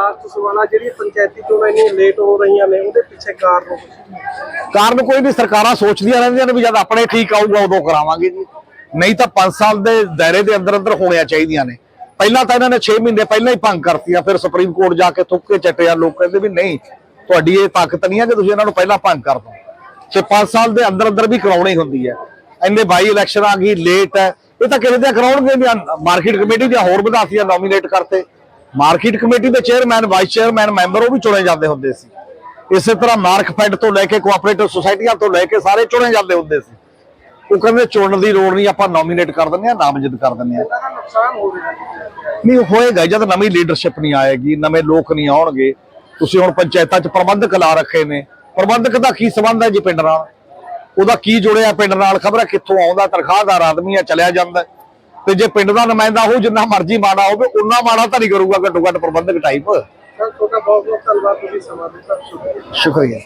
Last ਸਵਾਲ ਆ ਜਿਹੜੀ ਪੰਚਾਇਤੀ ਚੋਣਾਂ ਇੰਨੀਆਂ ਲੇਟ ਹੋ ਰਹੀਆਂ ਨੇ, ਉਹਦੇ ਪਿੱਛੇ ਕਾਰਨ ਕਾਰਨ ਕੋਈ ਨਹੀਂ ਸਰਕਾਰਾਂ ਸੋਚਦੀਆਂ ਰਹਿੰਦੀਆਂ ਨੇ ਵੀ ਜਦ ਆਪਣੇ ਠੀਕ ਆਊਗਾ ਉਦੋਂ ਕਰਾਵਾਂਗੇ ਜੀ। ਨਹੀਂ ਤਾਂ 5 ਸਾਲ ਦੇ ਦਾਇਰੇ ਦੇ ਅੰਦਰ ਅੰਦਰ ਹੋਣੀਆਂ ਚਾਹੀਦੀਆਂ ਨੇ। ਪਹਿਲਾਂ ਤਾਂ ਇਹਨਾਂ ਨੇ 6 ਮਹੀਨੇ ਪਹਿਲਾਂ ਹੀ ਭੰਗ ਕਰਤੀਆਂ, ਫਿਰ ਸੁਪਰੀਮ ਕੋਰਟ ਜਾ ਕੇ ਥੁੱਕ ਕੇ ਚੱਟਿਆ ਲੋਕ ਕਹਿੰਦੇ ਵੀ ਨਹੀਂ, ਤੁਹਾਡੀ ਇਹ ਤਾਕਤ ਨਹੀਂ ਹੈ ਕਿ ਤੁਸੀਂ ਇਹਨਾਂ ਨੂੰ ਪਹਿਲਾਂ ਭੰਗ ਕਰ ਦੋ ਤੇ 5 ਸਾਲ ਦੇ ਅੰਦਰ ਅੰਦਰ ਵੀ ਕਰਾਉਣੀ ਹੁੰਦੀ ਹੈ। ਇੰਨੇ ਬਾਈ ਇਲੈਕਸ਼ਨ ਆ ਗਈ ਲੇਟ ਹੈ। ਇਹ ਤਾਂ ਕਿਸੇ ਦੇ ਕਰਾਉਣਗੇ ਮਾਰਕੀਟ ਕਮੇਟੀ ਦੀਆਂ ਹੋਰ ਵਧਾਤੀਆਂ ਨੋਮੀਨੇਟ ਕਰਤੇ। ਮਾਰਕੀਟ ਕਮੇਟੀ ਦੇ ਚੇਅਰਮੈਨ ਵਾਈਸ ਚੇਅਰਮੈਨ ਮੈਂਬਰ ਉਹ ਵੀ ਚੁਣੇ ਜਾਂਦੇ ਹੁੰਦੇ ਸੀ। ਇਸੇ ਤਰ੍ਹਾਂ ਮਾਰਕ ਫੈਡ ਤੋਂ ਲੈ ਕੇ ਕੋਆਪਰੇਟਿਵ ਸੁਸਾਇਟੀਆਂ ਤੋਂ ਲੈ ਕੇ ਸਾਰੇ ਚੁਣੇ ਜਾਂਦੇ ਹੁੰਦੇ ਸੀ। ਉਹ ਕਹਿੰਦੇ ਚੁਣਨ ਦੀ ਲੋੜ ਨਹੀਂ ਆਪਾਂ ਨੋਮੀਨੇਟ ਕਰ ਦਿੰਦੇ ਆ ਨਾਮਜ਼ਦ ਕਰ ਦਿੰਦੇ ਆ ਨਹੀਂ ਹੋਏਗਾ ਜਦ ਨਵੀਂ ਲੀਡਰਸ਼ਿਪ ਨਹੀਂ ਆਏਗੀ ਨਵੇਂ ਲੋਕ ਨਹੀਂ ਆਉਣਗੇ। ਤੁਸੀਂ ਹੁਣ ਪੰਚਾਇਤਾਂ 'ਚ ਪ੍ਰਬੰਧਕ ਲਾ ਰੱਖੇ ਨੇ। ਪ੍ਰਬੰਧਕ ਦਾ ਕੀ ਸੰਬੰਧ ਹੈ ਜੀ ਪਿੰਡ ਨਾਲ? ਉਹਦਾ ਕੀ ਜੁੜਿਆ ਪਿੰਡ ਨਾਲ? ਖਬਰ ਕਿੱਥੋਂ ਆਉਂਦਾ? ਤਨਖਾਹਦਾਰ ਆਦਮੀ ਆ ਚਲਿਆ ਜਾਂਦਾ। ਤੇ ਜੇ ਪਿੰਡ ਦਾ ਨੁਮਾਇੰਦਾ ਹੋ ਜਿੰਨਾ ਮਰਜ਼ੀ ਮਾੜਾ ਹੋਵੇ ਉਨਾ ਮਾੜਾ ਤਾਂ ਨਹੀਂ ਕਰੂਗਾ ਘੱਟੋ ਘੱਟ ਪ੍ਰਬੰਧਕ ਟਾਈਪ ਸਰ ਤੁਹਾਡਾ ਬਹੁਤ ਬਹੁਤ ਧੰਨਵਾਦ ਤੁਸੀਂ ਸਮਾਂ ਦਿੱਤਾ। ਸ਼ੁਕਰੀਆ ਸ਼ੁਕਰੀਆ।